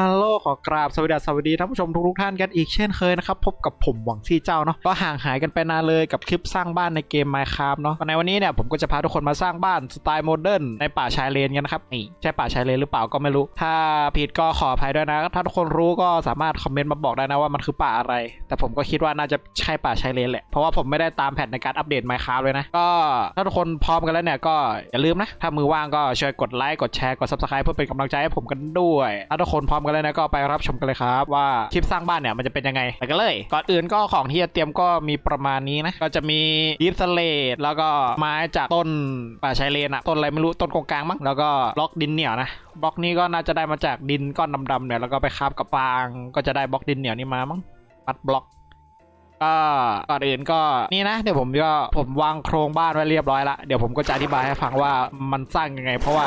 ฮัลโหลขอกราบสวัสดีสวัสดีท่านผู้ชมทุกๆท่านกันอีกเช่นเคยนะครับ พบกับผมหวังซี่เจ้าเนาะก็ห่างหายกันไปนานเลยกับคลิปสร้างบ้านในเกม Minecraft เนาะในวันนี้เนี่ยผมก็จะพาทุกคนมาสร้างบ้านสไตล์โมเดิร์นในป่าชายเลนกันนะครับนี่ใช่ป่าชายเลนหรือเปล่าก็ไม่รู้ ถ้าผิดก็ขออภัยด้วยนะ ถ้าทุกคนรู้ก็สามารถคอมเมนต์มาบอกได้นะว่ามันคือป่าอะไร แต่ผมก็คิดว่าน่าจะใช่ป่าชายเลนแหละเพราะว่าผมไม่ได้ตามแผนในการอัปเดต Minecraft เลยนะก็ถ้าทุกคนพร้อมกันแล้วเนี่ยก็อย่าลืมนะถ้ามือว่างก็ช่วยกดไลค์กดแชร์กด Subscribe เพื่อเป็นกำลังใจให้ผมกันด้วยถ้าทุกคนพร้อมกันแล้วนะก็ไปรับชมกันเลยครับ ว่าคลิปสร้างบ้านเนี่ยมันจะเป็นยังไงไปกันเลย ก่อนอื่นก็ของที่จะเตรียมก็มีประมาณนี้นะก็จะมีดิฟสเลตแล้วก็ไม้จากต้นป่าชายเลนอะต้นอะไรไม่รู้ต้นกงกลางมั้งแล้วก็บล็อกดินเหนียวนะบล็อกนี้ก็น่าจะได้มาจากดินก้อนดำๆเนี่ยแล้วก็ไปคาบกับฟาง ก็จะได้บล็อกดินเหนียวนี่มามั้งมัดบล็อกก็ก่อนอื่นก็นี่นะเดี๋ยวผมก็ผมวางโครงบ้านไว้เรียบร้อยละเดี๋ยวผมก็จะอธิบายให้ฟังว่ามันสร้างยังไง เพราะว่า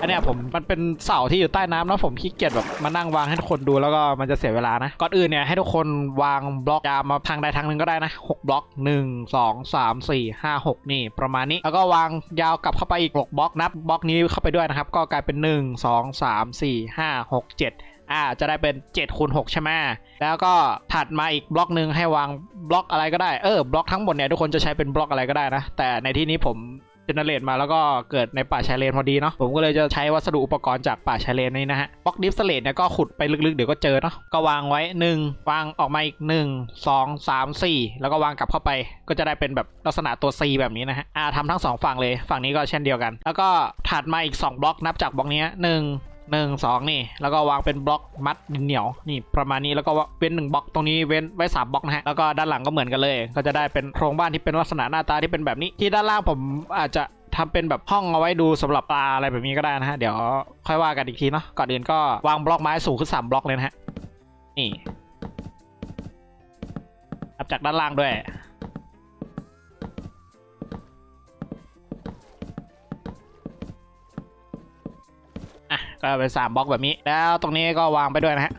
อันเนี้ยผมมันเป็นเสาที่อยู่ใต้น้ำแล้วผมขี้เกียจแบบมานั่งวางให้ทุกคนดูแล้วก็มันจะเสียเวลานะก่อนอื่นเนี่ยให้ทุกคนวางบล็อกยาวมาทางใดทางหนึ่งก็ได้นะหกบล็อกหนึ่งสองสามสี่ห้าหกนี่ประมาณนี้ แล้วก็วางยาวกลับเข้าไปอีกหกบล็อกนับบล็อกนี้เข้าไปด้วยนะครับ ก็กลายเป็นหนึ่งสองสามสี่ห้าหกเจ็ดอ่าจะได้เป็น7คูณ6ใช่ไหมแล้วก็ถัดมาอีกบล็อกหนึ่งให้วางบล็อกอะไรก็ได้เออบล็อกทั้งหมดเนี่ยทุกคนจะใช้เป็นบล็อกอะไรก็ได้นะ แต่ในที่นี้ผม จเนเรตมาแล้วก็เกิดในป่าชายเลนพอดีเนาะผมก็เลยจะใช้วัสดุอุปกรณ์จากป่าชายเลนนี้นะฮะบล็อกดิฟสเลตเนี่ยก็ขุดไปลึกๆเดี๋ยวก็เจอเนาะก็วางไว้ 1 วางออกมาอีก 1 2 3 4 แล้วก็วางกลับเข้าไปก็จะได้เป็นแบบลักษณะตัว C แบบนี้นะฮะอ่าทำทั้งสองฝั่งเลยฝั่งนี้ก็เช่นเดียวกัน แล้วก็ถัดมาอีก 2 บล็อกนับจากบล็อกเนี้ย หนึ่งสองนี่ แล้วก็วางเป็นบล็อกมัดดินเหนียวนี่ประมาณนี้แล้วก็เว้นหนึ่งบล็อกตรงนี้เว้นไว้สามบล็อกนะฮะแล้วก็ด้านหลังก็เหมือนกันเลย ก็จะได้เป็นโครงบ้านที่เป็นลักษณะหน้าตาที่เป็นแบบนี้ที่ด้านล่างผมอาจจะทำเป็นแบบห้องเอาไว้ดูสำหรับปลาอะไรแบบนี้ก็ได้นะฮะเดี๋ยวค่อยว่ากันอีกทีเนาะก่อนอื่นก็วางบล็อกไม้สูงขึ้นสามบล็อกเลยนะฮะนี่ับจากด้านล่างด้วย อะก็เป็นสามบล็อกแบบนี้ แล้วตรงนี้ก็วางไปด้วยนะฮะ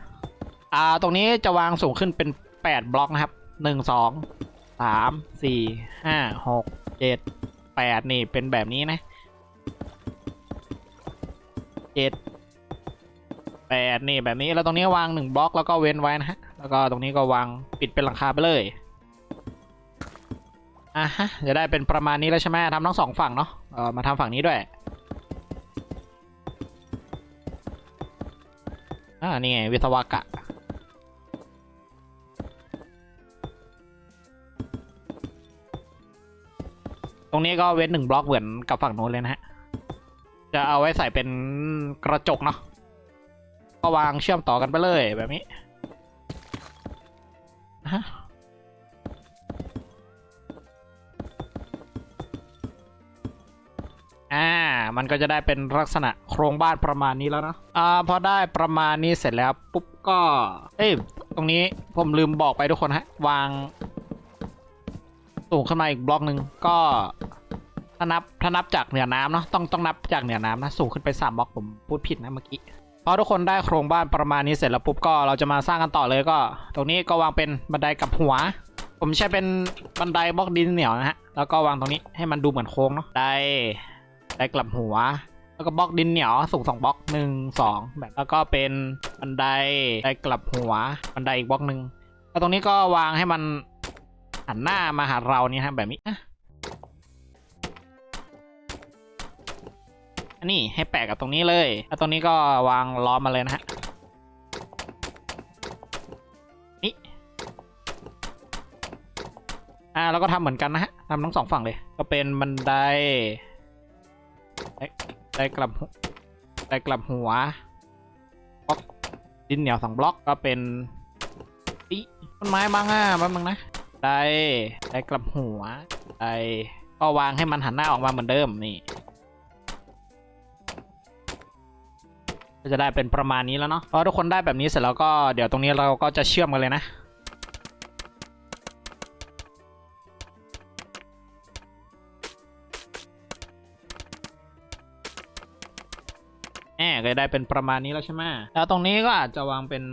อ่าตรงนี้จะวางสูงขึ้นเป็นแปดบล็อกนะครับหนึ่งสองสามสี่ห้าหกเจ็ดแปดนี่เป็นแบบนี้นะเจ็ดแปดนี่แบบนี้แล้วตรงนี้วางหนึ่งบล็อกแล้วก็เว้นไว้นะฮะแล้วก็ตรงนี้ก็วางปิดเป็นหลังคาไปเลยอะฮะจะได้เป็นประมาณนี้แล้วใช่ไหมทำทั้งสองฝั่งเนาะเออมาทำฝั่งนี้ด้วย อ่านี่ไงวิศวกะ ตรงนี้ก็เว้นหนึ่งบล็อกเหมือนกับฝั่งโน้นเลยนะฮะ จะเอาไว้ใส่เป็นกระจกเนาะ ก็วางเชื่อมต่อกันไปเลยแบบนี้ฮะ อ่า มันก็จะได้เป็นลักษณะโครงบ้านประมาณนี้แล้วนะ อ่า พอได้ประมาณนี้เสร็จแล้วปุ๊บก็ เอ้ย ตรงนี้ผมลืมบอกไปทุกคนฮะ วางสูงขึ้นมาอีกบล็อกหนึ่งก็ถ้านับถ้านับจากเหนือน้ำเนาะ ต้องต้องนับจากเหนือน้ำนะ สูงขึ้นไปสามบล็อกผมพูดผิดนะเมื่อกี้ พอทุกคนได้โครงบ้านประมาณนี้เสร็จแล้วปุ๊บก็เราจะมาสร้างกันต่อเลยก็ ตรงนี้ก็วางเป็นบันไดกับหัว ผมใช้เป็นบันไดบล็อกดินเหนียวนะฮะ แล้วก็วางตรงนี้ให้มันดูเหมือนโค้งเนาะ ได้ ได้กลับหัว แล้วก็บล็อกดินเหนียวสูงสองบล็อกหนึ่งสองแบบแล้วก็เป็นบันไดได้กลับหัวบันไดอีกบล็อกหนึ่งแล้วตรงนี้ก็วางให้มันหันหน้ามาหาเรานี่ฮะแบบนี้อะอันนี้ให้แปะกับตรงนี้เลย แล้วตรงนี้ก็วางล้อมมาเลยนะฮะนี่อ่าแล้วก็ทำเหมือนกันนะฮะทำทั้งสองฝั่งเลย ก็เป็นบันได ได้ได้กลับได้กลับหัวบล็อกดินเหนียวสองบล็อกก็เป็นอีต้นไม้บางอะบ้างนะได้ได้กลับหัวได้ก็วางให้มันหันหน้าออกมาเหมือนเดิมนี่ ก็จะได้เป็นประมาณนี้แล้วเนาะพอทุกคนได้แบบนี้เสร็จแล้วก็เดี๋ยวตรงนี้เราก็จะเชื่อมกันเลยนะ ได้เป็นประมาณนี้แล้วใช่ไหมแล้วตรงนี้ก็อาจจะวางเป็น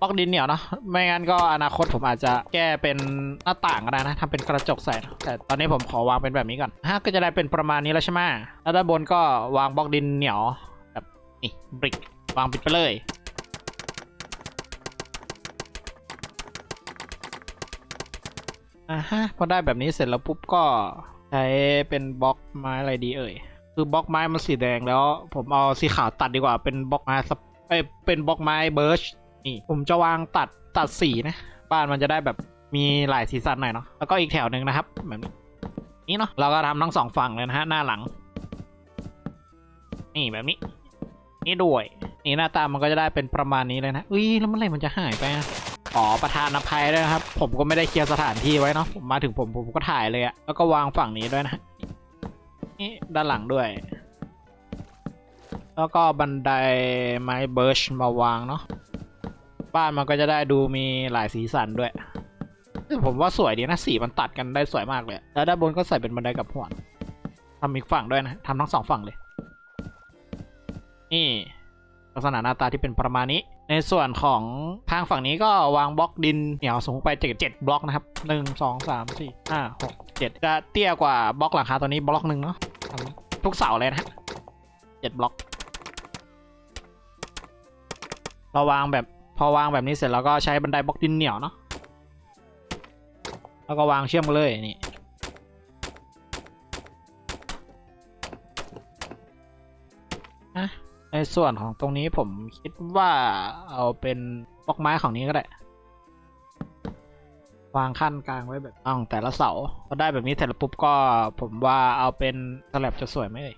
บล็อกดินเหนียวเนาะไม่งั้นก็อนาคตผมอาจจะแก้เป็นหน้าต่างก็ได้นะทำเป็นกระจกใส่แต่ตอนนี้ผมขอวางเป็นแบบนี้ก่อนฮะก็จะได้เป็นประมาณนี้แล้วใช่ไหมแล้วด้านบนก็วางบล็อกดินเหนียวแบบนี่บริกวางปิดไปเลยอะฮะพอได้แบบนี้เสร็จแล้วปุ๊บก็ใช้เป็นบล็อกไม้อะไรดีเอ่ย คือบล็อกไม้มันสีแดงแล้ว ผมเอาสีขาวตัดดีกว่า เป็นบล็อกไม้สเอ้ยเป็นบล็อกไม้เบิร์ชนี่ผมจะวางตัดตัดสีนะ บ้านมันจะได้แบบมีหลายสีสันหน่อยเนาะแล้วก็อีกแถวหนึ่งนะครับแบบนี้นี่เนาะเราก็ทำทั้งสองฝั่งเลยนะฮะหน้าหลัง นี่แบบนี้ นี่ด้วย นี่หน้าตามันก็จะได้เป็นประมาณนี้เลยนะอุ้ยแล้วเมื่อไหร่มันจะหายไปอะขอประทานอภัยด้วยนะครับ ผมก็ไม่ได้เคลียร์สถานที่ไว้เนาะผมมาถึงผมผมก็ถ่ายเลยอะแล้วก็วางฝั่งนี้ด้วยนะ ด้านหลังด้วย แล้วก็บันไดไม้เบิร์ชมาวางเนาะบ้านมันก็จะได้ดูมีหลายสีสันด้วยผมว่าสวยดีนะสีมันตัดกันได้สวยมากเลย แล้วด้านบนก็ใส่เป็นบันไดกับหัวทำอีกฝั่งด้วยนะทำทั้งสองฝั่งเลย นี่ลักษณะหน้าตาที่เป็นประมาณนี้ ในส่วนของทางฝั่งนี้ก็วางบล็อกดินเหนียวสูงไปเจ็ดเจ็ดบล็อกนะครับหนึ่งสองสามสี่ห้าหกเจ็ดจะเตี้ยกว่าบล็อกหลังคาตัวนี้บล็อกหนึ่งเนาะ ทุกเสาเลยนะฮะเจ็ดบล็อกเราวางแบบพอวางแบบนี้เสร็จแล้วก็ใช้บันไดบล็อกดินเหนียวเนาะแล้วก็วางเชื่อมกันเลยนี่ในส่วนของตรงนี้ผมคิดว่าเอาเป็นบล็อกไม้ของนี้ก็ได้ วางขั้นกลางไว้แบบต้องแต่ละเสาพอได้แบบนี้เสร็จแล้วปุ๊บก็ผมว่าเอาเป็นสลับจะสวยไหมเอ่ย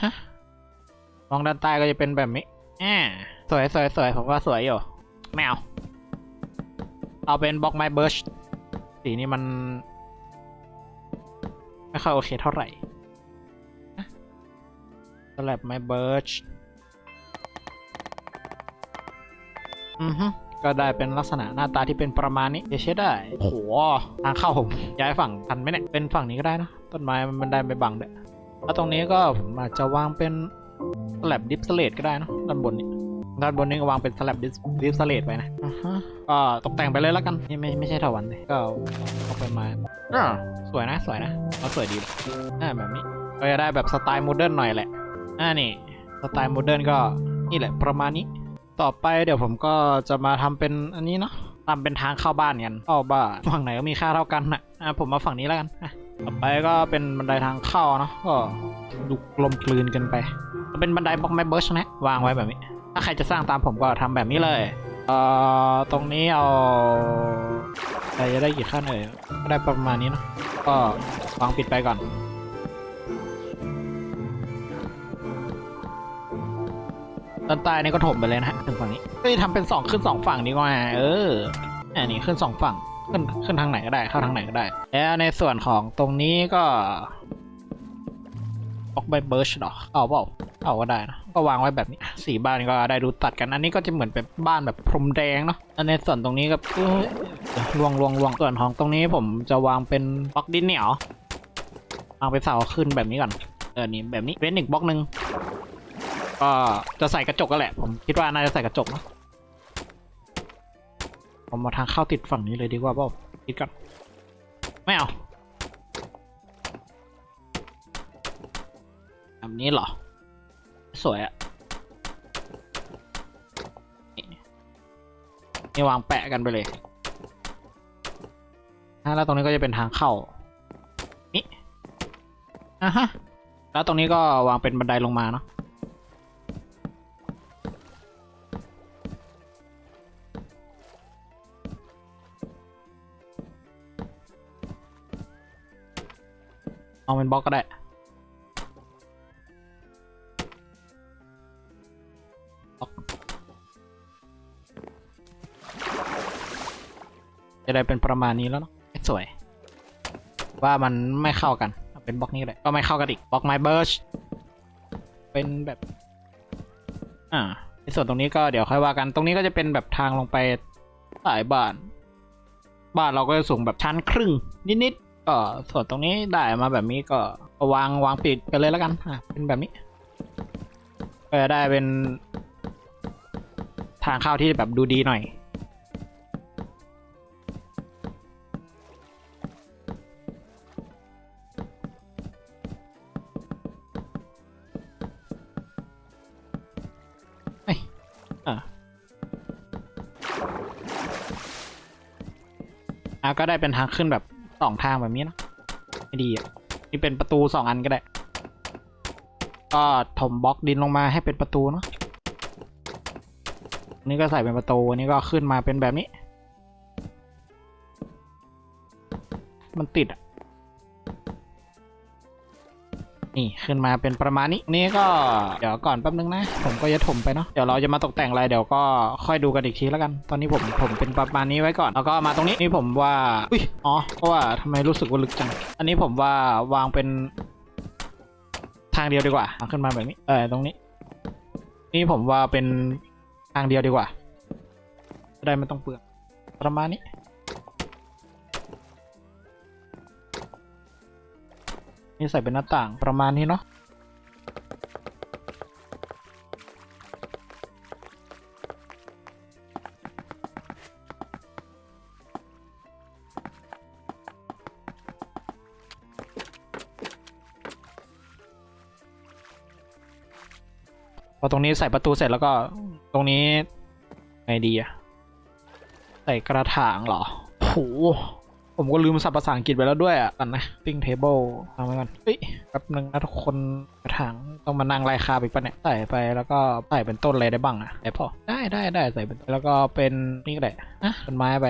ฮะมองด้านใต้ก็จะเป็นแบบนี้แอ่สวยสวยสวยผมว่าสวยอยู่แมวเอาเป็นบล็อกไม้เบิร์ชสีนี้มัน ไม่ค่อยโอเคเท่าไหร่ สลับไม้เบิร์ชอือฮึก็ได้เป็นลักษณะหน้าตาที่เป็นประมาณนี้เดี๋ยวใช้ได้โอ้โหทางเข้าผมย้ายฝั่งทันไหมเนี่ย เป็นฝั่งนี้ก็ได้นะ ต้นไม้มันได้ไม่บังด้วยแล้วตรงนี้ก็ผมอาจจะวางเป็นสลับดิฟสเลตก็ได้นะด้านบนนี้ด้านบนนี้ก็วางเป็นสลับดิสดิฟสเลตไปนะอ่าฮะก็ตกแต่งไปเลยแล้วกันนี่ไม่ไม่ใช่ถาวันเลยก็เอาไปมาอ่าสวยนะสวยนะก็สวยดีเลยอ่าแบบนี้ก็จะได้แบบสไตล์โมเดิร์นหน่อยแหละ อ่านี่สไตล์โมเดิร์นก็นี่แหละประมาณนี้ ต่อไปเดี๋ยวผมก็จะมาทำเป็นอันนี้เนาะทำเป็นทางเข้าบ้านกันเข้าบ้านฝั่งไหนก็มีค่าเท่ากันนะอะผมมาฝั่งนี้แล้วกันอะต่อไปก็เป็นบันไดทางเข้าเนาะก็ดูกลมกลืนกันไปเป็นบันไดบล็อกไม้เบิร์ชนะวางไว้แบบนี้ ถ้าใครจะสร้างตามผมก็ทำแบบนี้เลยเอ่อตรงนี้เอาใครจะได้กี่ขั้นเอ่ยก็ได้ประมาณนี้เนาะก็วางปิดไปก่อน ด้านใต้นี่ก็ถมไปเลยนะถึงฝั่งนี้ก็จะทำเป็นสองขึ้นสองฝั่งดีกว่าเอออันนี้ขึ้นสองฝั่งขึ้นขึ้นทางไหนก็ได้เข้าทางไหนก็ได้ แล้วในส่วนของตรงนี้ก็บล็อกใบเบิร์ชหรอเอาเปล่าเอาก็ได้นะก็วางไว้แบบนี้สี่บ้านก็ได้ดูตัดกันอันนี้ก็จะเหมือนเป็นบ้านแบบพรมแดงเนาะอันในส่วนตรงนี้ก็ลวงลวงลวงส่วนของตรงนี้ผมจะวางเป็นบล็อกดินเหนียววางเป็นเสาขึ้นแบบนี้ก่อนเออนี่แบบนี้เป็นอีกบล็อกหนึ่ง ก็จะใส่กระจกก็แหละ ผมคิดว่าน่าจะใส่กระจกเนะผมมาทางเข้าติดฝั่งนี้เลยดีกว่าเปล่าคิดก่อนไม่เอาแบบนี้เหรอ สวยอะนี่วางแปะกันไปเลยแล้วตรงนี้ก็จะเป็นทางเข้า นี่อะฮะ แล้วตรงนี้ก็วางเป็นบันไดลงมาเนาะ เอาเป็นบล็อกก็ได้บล็อกจะได้เป็นประมาณนี้แล้วเนาะสวย ว่ามันไม่เข้ากันเอาเป็นบล็อกนี้เลยก็ไม่เข้ากันอีกบล็อกไม้เบิร์ชเป็นแบบ อ่าในส่วนตรงนี้ก็เดี๋ยวค่อยว่ากัน ตรงนี้ก็จะเป็นแบบทางลงไปสายบ้าน บ้านเราก็จะสูงแบบชั้นครึ่งนิดๆ ก็ส่วนตรงนี้ได้มาแบบนี้ก็วางวางปิดไปเลยแล้วกันอะเป็นแบบนี้ก็จะได้เป็นทางเข้าที่แบบดูดีหน่อยอะก็ได้เป็นทางขึ้นแบบ สองทางแบบนี้นะไม่ดีอะนี่เป็นประตูสองอันก็ได้ ก็ถมบล็อกดินลงมาให้เป็นประตูเนาะนนี่ก็ใส่เป็นประตูอันนี้ก็ขึ้นมาเป็นแบบนี้ มันติดอะ นี่ขึ้นมาเป็นประมาณนี้นี่ก็เดี๋ยวก่อนแป๊บนึงนะ ผมก็จะถมไปเนาะเดี๋ยวเราจะมาตกแต่งอะไรเดี๋ยวก็ค่อยดูกันอีกทีแล้วกัน ตอนนี้ผมผมเป็นประมาณนี้ไว้ก่อนแล้วก็มาตรงนี้นี่ผมว่าอุ้ยอ๋อเพราะว่าทำไมรู้สึกว่าลึกจังอันนี้ผมว่าวางเป็น ทางเดียวดีกว่าขึ้นมาแบบนี้เออตรงนี้ นี่ผมว่าเป็นทางเดียวดีกว่าได้ไม่ต้องเปลืองประมาณนี้ นี่ใส่เป็นหน้าต่างประมาณนี้เนาะพอตรงนี้ใส่ประตูเสร็จแล้วก็ตรงนี้ไงดีอะใส่กระถางเหรอโห ผมก็ลืมศัพท์ภาษาอังกฤษไปแล้วด้วยอะกันนะติ้งเทเบิลทำไว้ก่อนเฮ้ยแป๊บนึงนะทุกคนกระถางต้องมานั่งไล่คาบอีกปะเนี่ยใส่ไปแล้วก็ใส่เป็นต้นอะไรได้บ้างอะได้พอได้ได้ได้ใส่เป็นแล้วก็เป็นนี่ก็ได้นะต้นไม้ไป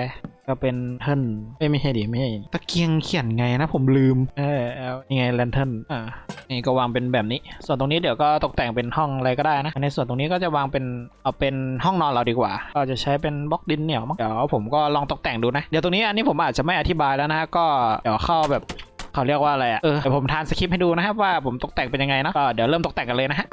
ก็เป็นเทิร์นเอ้ยไม่ใช่ดิไม่ใช่ตะเกียงเขียนไงนะผมลืม เออเอานี่ไงแลนเทิร์นอ่านี่ก็วางเป็นแบบนี้ ส่วนตรงนี้เดี๋ยวก็ตกแต่งเป็นห้องอะไรก็ได้นะ ในส่วนตรงนี้ก็จะวางเป็นเอาเป็นห้องนอนเราดีกว่า ก็จะใช้เป็นบล็อกดินเหนียวมั้งเดี๋ยวผมก็ลองตกแต่งดูนะ เดี๋ยวตรงนี้อันนี้ผมอาจจะไม่อธิบายแล้วนะก็เดี๋ยวเข้าแบบเขาเรียกว่าอะไรอะเออเดี๋ยวผมทานสคริปต์ให้ดูนะครับว่าผมตกแต่งเป็นยังไงนะก็เดี๋ยวเริ่มตกแต่งกันเลยนะฮะ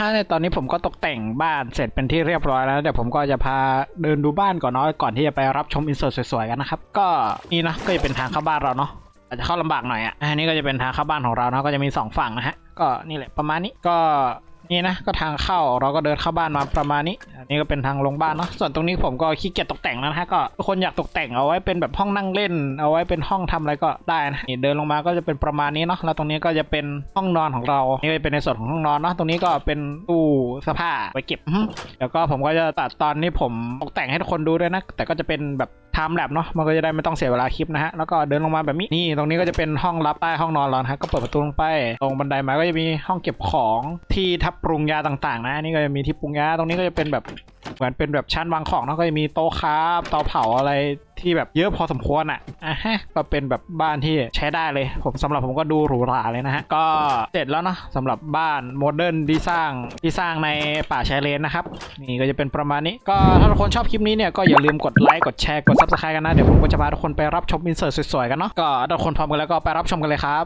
ฮะในตอนนี้ผมก็ตกแต่งบ้านเสร็จเป็นที่เรียบร้อยแล้ว เดี๋ยวผมก็จะพาเดินดูบ้านก่อนเนาะก่อนที่จะไปรับชมอินเสิร์ตสวยๆกันนะครับ ก็นี่นะก็จะเป็นทางเข้าบ้านเราเนาะอาจจะเข้าลำบากหน่อยอะอันนี้ก็จะเป็นทางเข้าบ้านของเราเนาะก็จะมีสองฝั่งนะฮะก็นี่แหละประมาณนี้ก็ นี่นะก็ทางเข้าเราก็เดินเข้าบ้านมาประมาณนี้ อันนี้ก็เป็นทางลงบ้านเนาะส่วนตรงนี้ผมก็ขี้เกียจตกแต่งแล้วนะฮะก็คนอยากตกแต่งเอาไว้เป็นแบบห้องนั่งเล่น เอาไว้เป็นห้องทำอะไรก็ได้นะนี่เดินลงมาก็จะเป็นประมาณนี้เนาะแล้วตรงนี้ก็จะเป็นห้องนอนของเรานี่เป็นในส่วนของห้องนอนเนาะตรงนี้ก็เป็นตู้เสื้อผ้าไว้เก็บแล้วก็ผมก็จะตัดตอนนี้ผมตกแต่งให้ทุกคนดูด้วยนะแต่ก็จะเป็นแบบไทม์แลปเนาะมันก็จะได้ไม่ต้องเสียเวลาคลิปนะฮะแล้วก็เดินลงมาแบบนี้นี่ตรงนี้ก็จะเป็นห้องรับใต้ห้องนอนเรานะฮะก็เปิดประตูลงไปตรงบันไดมาก็จะมีห้องเก็บของที่ทับปรุงยาต่างๆ นะนี่ก็จะมีที่ปรุงยาตรงนี้ก็จะเป็นแบบเหมือนเป็นแบบชั้นวางของเนาะก็จะมีโต๊ะคราฟเตาเผาอะไรที่แบบเยอะพอสมควรอะอะฮะก็เป็นแบบบ้านที่ใช้ได้เลย ผมสำหรับผมก็ดูหรูหราเลยนะฮะก็เสร็จแล้วเนาะสำหรับบ้านโมเดิร์นที่สร้างที่สร้างในป่าชายเลนนะครับนี่ก็จะเป็นประมาณนี้ ก็ถ้าทุกคนชอบคลิปนี้เนี่ยก็อย่าลืมกดไลค์กดแชร์กด subscribe กันนะเดี๋ยวผมก็จะพาทุกคนไปรับชมอินเสิร์ตสวยๆกันเนาะก็ทุกคนพร้อมกันแล้วก็ไปรับชมกันเลยครับ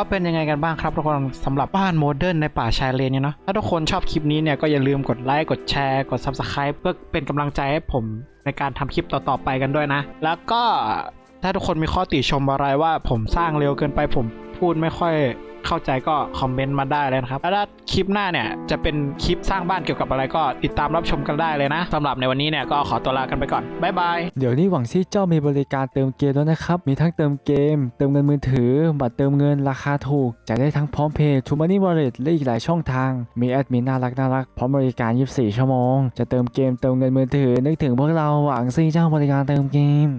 ก็เป็นยังไงกันบ้างครับทุกคนสำหรับบ้านโมเดิร์นในป่าชายเลนเนี่ยเนาะถ้าทุกคนชอบคลิปนี้เนี่ยก็อย่าลืมกดไลค์กดแชร์กด subscribe เพื่อเป็นกำลังใจให้ผมในการทำคลิปต่อๆไปกันด้วยนะ แล้วก็ถ้าทุกคนมีข้อติชมอะไรว่าผมสร้างเร็วเกินไปผมพูดไม่ค่อย เข้าใจก็คอมเมนต์มาได้เลยนะครับ แล้วถ้าคลิปหน้าเนี่ยจะเป็นคลิปสร้างบ้านเกี่ยวกับอะไรก็ติดตามรับชมกันได้เลยนะสำหรับในวันนี้เนี่ยก็ขอตัวลากันไปก่อนบ๊ายบายเดี๋ยวนี้หวังซี่เจ้ามีบริการเติมเกมแล้วนะครับ มีทั้งเติมเกม เติมเงินมือถือ บัตรเติมเงินราคาถูกจ่ายได้ทั้งพร้อมเพย์ทูมันนี่วอลเล็ตและอีกหลายช่องทาง มีแอดมินน่ารักน่ารักพร้อมบริการ 24 ชั่วโมง จะเติมเกมเติมเงินมือถือ นึกถึงพวกเราหวังซี่เจ้าบริการเติมเกม